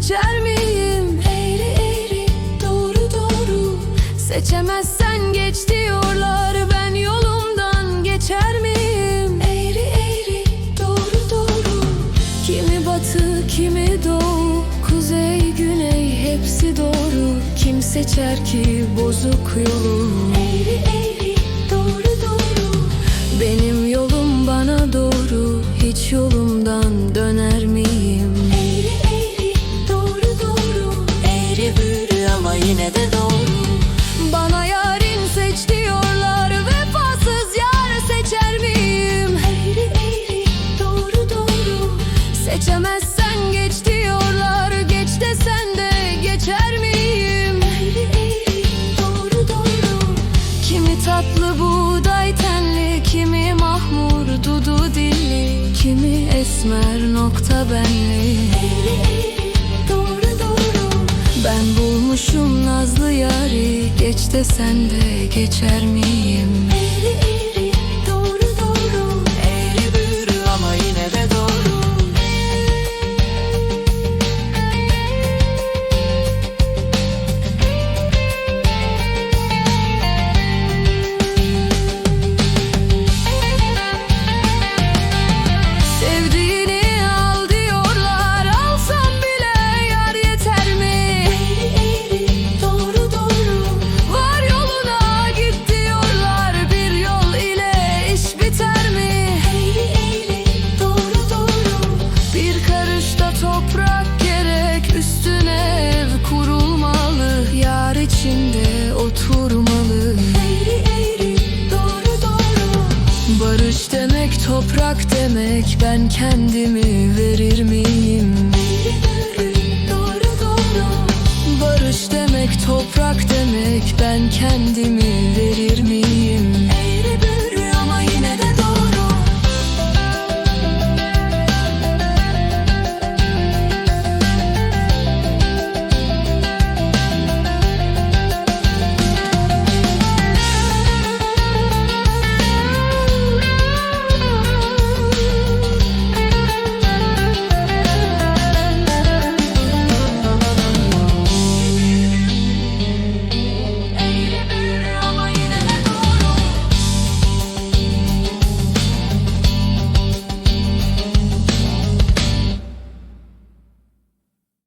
seçer miyim? Eğri eğri, doğru doğru. Seçemezsen geç diyorlar. Ben yolumdan geçer miyim? Eğri eğri, doğru doğru. Kimi batı, kimi doğu. Kuzey, güney hepsi doğru. Kim seçer ki bozuk yolu? Eğri eğri, doğru doğru. Benim yolum bana doğru. Hiç yolumdan döner yine de doğru. Bana yarın seç diyorlar Vefasız yar seçer miyim? Eğri eğri doğru doğru. Seçemezsen geç diyorlar Geç desen de geçer miyim? Eğri eğri doğru doğru. Kimi tatlı buğday tenli Kimi mahmur dudu dilli Kimi esmer nokta benli. Eğri eğri doğru doğru Ben bulmuşum nazlı yari Geç desen de geçer miyim? Ateş demek toprak demek Ben kendimi verir miyim?